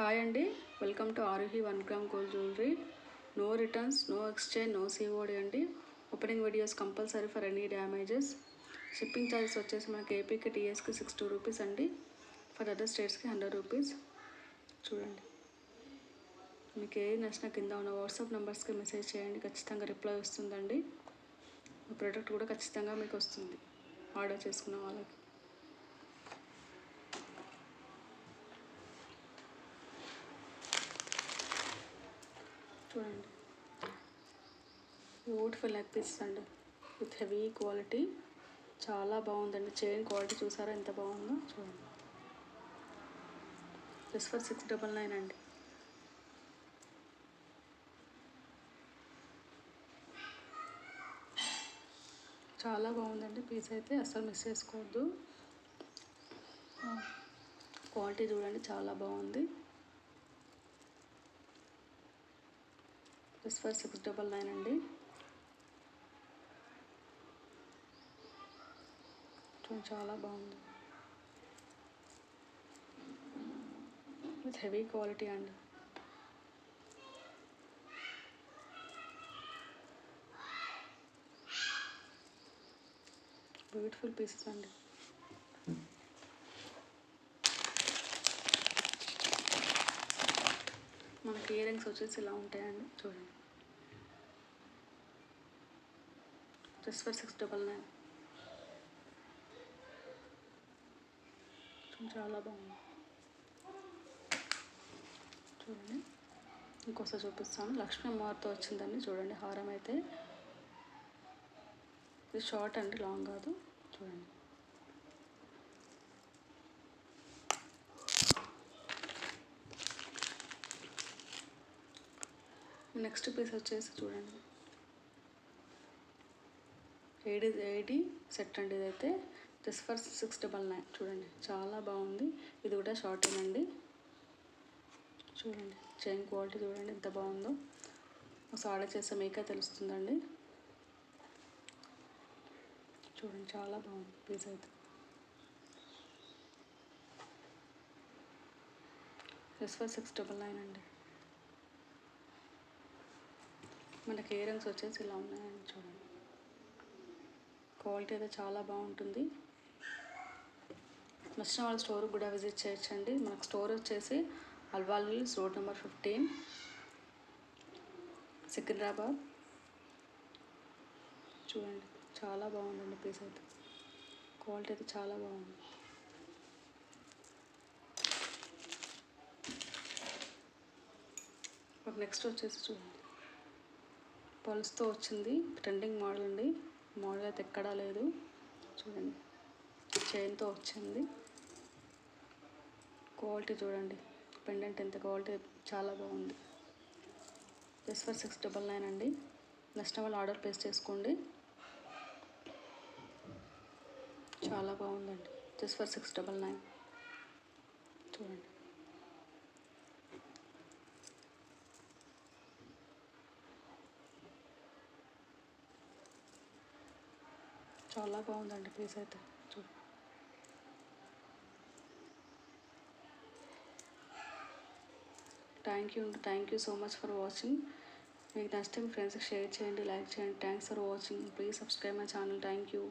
Hi అండి. Welcome to Aaruhi one gram gold jewellery. No returns no exchange no COD అండి. Opening videos compulsory for any damages. Shipping charges వచ్చేసి మనకి ఏపీకి టీఎస్కి six two rupees అండి. For other స్టేట్స్కి hundred rupees. చూడండి. మీకు ఏది నచ్చినా కింద ఉన్న వాట్సాప్ నెంబర్స్కి మెసేజ్ చేయండి. ఖచ్చితంగా రిప్లై వస్తుందండి. ప్రోడక్ట్ కూడా ఖచ్చితంగా మీకు వస్తుంది. ఆర్డర్ చేసుకున్న వాళ్ళకి. చూడండి. బ్యూటిఫుల్ లెగ్ పీస్ అండి. విత్ హెవీ క్వాలిటీ చాలా బాగుందండి. చైన్ క్వాలిటీ చూసారా? ఎంత బాగుందో చూడండి. Just for six double nine అండి. చాలా బాగుందండి. పీస్ అయితే అస్సలు మిస్ చేసుకోవద్దు. క్వాలిటీ చూడండి. చాలా బాగుంది. Just for six double nine అండి చాలా బాగుంది. విత్ హెవీ క్వాలిటీ అండి. బ్యూటిఫుల్ పీసెస్ అండి. మనకి ఇయర్ రింగ్స్ వచ్చేసి ఇలా ఉంటాయండి. చూడండి. Just for six double nine చాలా బాగుంది. చూడండి ఇంకోసారి చూపిస్తాను. లక్ష్మీ అమ్మవారితో వచ్చిందండి. చూడండి హారం అయితే. ఇది షార్ట్ అండి లాంగ్ కాదు. చూడండి. నెక్స్ట్ పీస్ వచ్చేసి చూడండి. ఎయిటీ ఎయిటీ సెట్ అండి ఇదైతే. Just for six double nine. చూడండి చాలా బాగుంది. ఇది కూడా షార్ట్ అండి చూడండి చైన్ క్వాలిటీ చూడండి ఎంత బాగుందో. ఒకసారి ఆర్డర్ చేస్తే మీకే తెలుస్తుందండి. చూడండి చాలా బాగుంది పీస్ అయితే. Just for six double nine అండి. మనకి ఇయర్ రింగ్స్ వచ్చేసి ఇలా ఉన్నాయండి చూడండి. క్వాలిటీ అయితే చాలా బాగుంటుంది. నచ్చిన వాళ్ళ స్టోర్ కూడా విజిట్ చేయొచ్చండి. మనకు స్టోర్ వచ్చేసి Alwal hills road number fifteen Secunderabad. చూడండి చాలా బాగుందండి పీస్ అయితే. క్వాలిటీ అయితే చాలా బాగుంది. నెక్స్ట్ వచ్చేసి చూడండి. పల్స్తో వచ్చింది. ట్రెండింగ్ మోడల్ అండి. మోడల్ అయితే ఎక్కడా లేదు. చూడండి. చైన్తో వచ్చింది. క్వాలిటీ చూడండి. పెండెంట్ ఎంత క్వాలిటీ చాలా బాగుంది. Just for six double nine అండి. నెక్స్ట్ వాళ్ళు ఆర్డర్ ప్లేస్ చేసుకోండి. చాలా బాగుందండి. Just for six double nine. చూడండి. చాలా బాగుందండి పీస్ అయితే. చూ thank you thank you so much for watching మీకు నచ్చితే మీ ఫ్రెండ్స్కి షేర్ చేయండి లైక్ చేయండి. Thanks for watching please subscribe my channel thank you